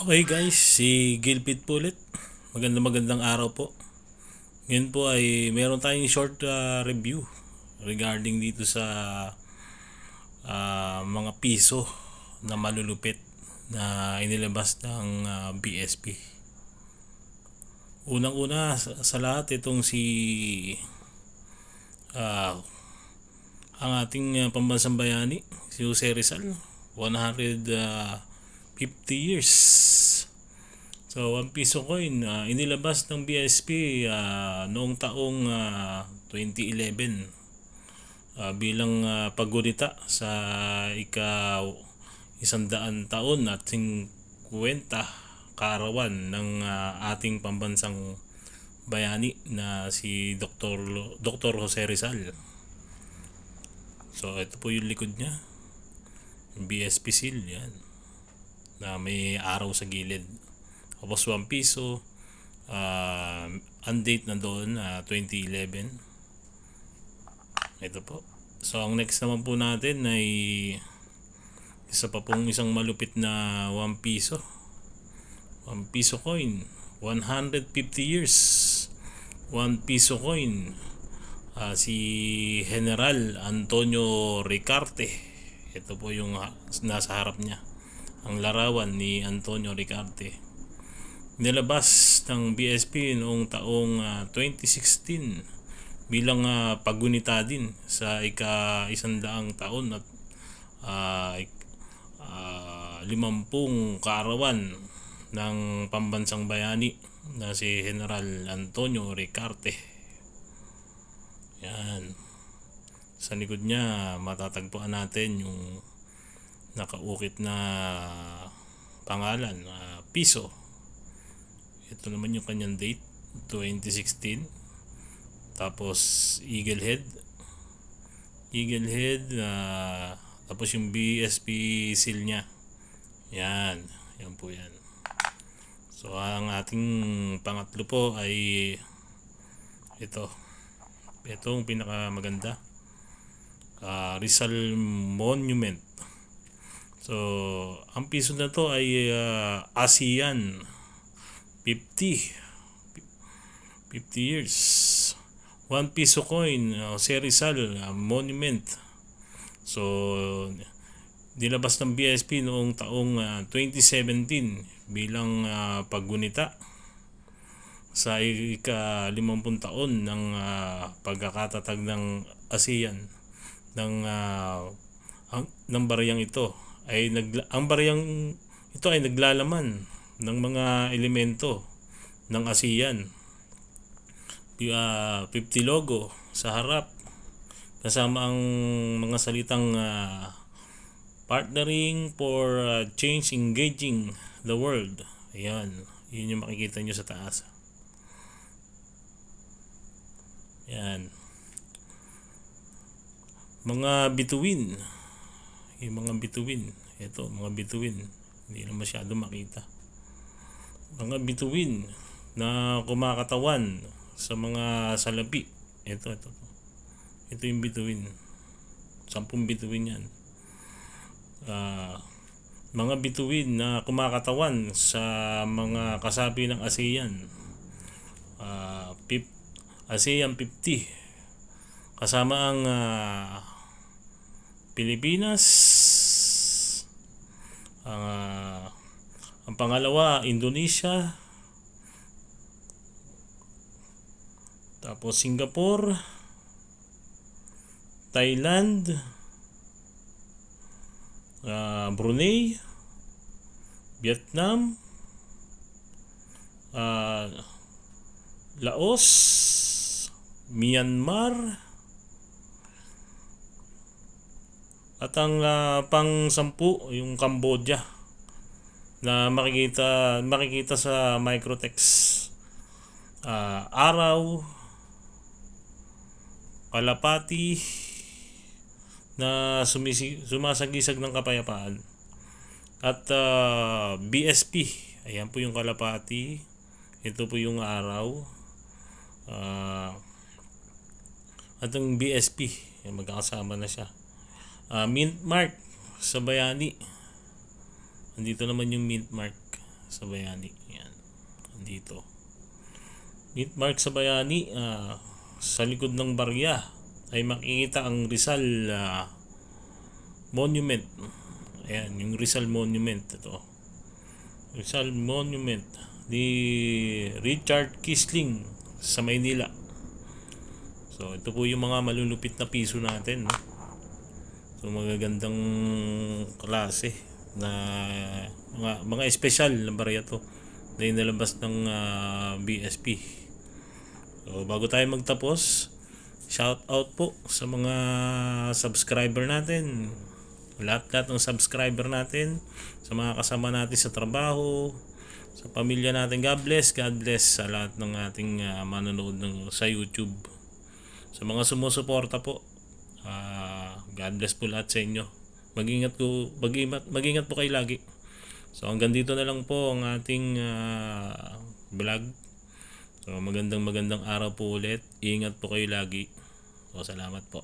Okay guys, si Gilpit po ulit. Magandang magandang araw po. Ngayon po ay meron tayong short ah, review regarding dito sa ah, mga piso na malulupit na inilabas ng ah, BSP. Unang-una sa, sa lahat itong si ah, ang ating uh, pambansang bayani, si Jose Rizal, 150 years. So, ang piso coin, uh, inilabas ng BSP uh, noong taong uh, 2011 uh, bilang uh, paggunita sa ika isandaan taon at 50 kaarawan ng uh, ating pambansang bayani na si Dr. Dr. Jose Rizal. So, ito po yung likod niya. BSP seal, yan. Na may araw sa gilid. Tapos 1 piso. Uh, undate na doon, uh, 2011. Ito po. So, ang next naman po natin ay isa pa pong isang malupit na 1 piso. 1 piso coin. 150 years. 1 piso coin. Ah, si General Antonio Ricarte. Ito po yung nasa harap niya. Ang larawan ni Antonio Ricarte. Nilabas ng BSP noong taong ah, 2016 bilang ah, paggunita din sa ika isandaang taon at ah, ik- ah, limampung kaarawan ng pambansang bayani na si General Antonio Ricarte. Yan. Sa likod niya, matatagpuan natin yung nakaukit na pangalan, ah, piso. Ito naman yung kanyang date, 2016. Tapos, Eagle Head. Eagle Head, ah, tapos yung BSP seal niya. Yan. Yan po yan. So, ang ating pangatlo po ay ito. Ito ang pinakamaganda. Ah, Rizal Monument. So, ang piso na to ay ah, ASEAN 50 50 years. One piso coin, uh, Jose Rizal ah, Monument. So, nilabas ng BSP noong taong ah, 2017 bilang ah, paggunita sa ika 50 taon ng ah, pagkakatatag ng ASEAN ng ah, ang, ng baryang ito ay nagla, ang baryang ito ay naglalaman ng mga elemento ng ASEAN. Yung, ah, 50 logo sa harap kasama ang mga salitang ah, partnering for ah, change engaging the world. Ayan, yun yung makikita nyo sa taas. Yan. Mga bituin. Yung mga bituin. Ito, mga bituin. Hindi na masyado makita. Mga bituin na kumakatawan sa mga salapi. Ito, ito. Ito yung bituin. Sampung bituin yan. Ah, mga bituin na kumakatawan sa mga kasapi ng ASEAN. Ah, pip, ASEAN 50 kasama ang ah, Pilipinas. Ang ah, ang pangalawa Indonesia. Tapos Singapore. Thailand. Ah, Brunei. Vietnam. Ah, Laos, Myanmar, at ang ah, pang-sampu, yung Cambodia na makikita makikita sa microtext ah, araw kalapati na sumisi, sumasagisag ng kapayapaan at ah, BSP ayan po yung kalapati ito po yung araw Ah, at ang BSP, yung magkakasama na siya. Ah, Mint Mark sa Bayani. Nandito naman yung Mint Mark sa Bayani. Yan. Dito. Meat Mark sa Bayani, ah, sa likod ng barya ay makikita ang Rizal ah, Monument. Ayan, yung Rizal Monument. Ito. Rizal Monument ni Richard Kisling sa Maynila. So, ito po yung mga malulupit na piso natin. No? So, magagandang klase na mga, mga espesyal na barya to na inalabas ng ah, BSP. So, bago tayo magtapos, shout out po sa mga subscriber natin. Lahat-lahat ng subscriber natin, sa mga kasama natin sa trabaho, sa pamilya natin. God bless, God bless sa lahat ng ating ah, manonood ng, sa YouTube. Sa mga sumusuporta po, ah, God bless po lahat sa inyo. Mag-ingat po, mag-ingat, mag-ingat po kayo lagi. So hanggang dito na lang po ang ating ah, vlog. So magandang magandang araw po ulit. Ingat po kayo lagi. So salamat po.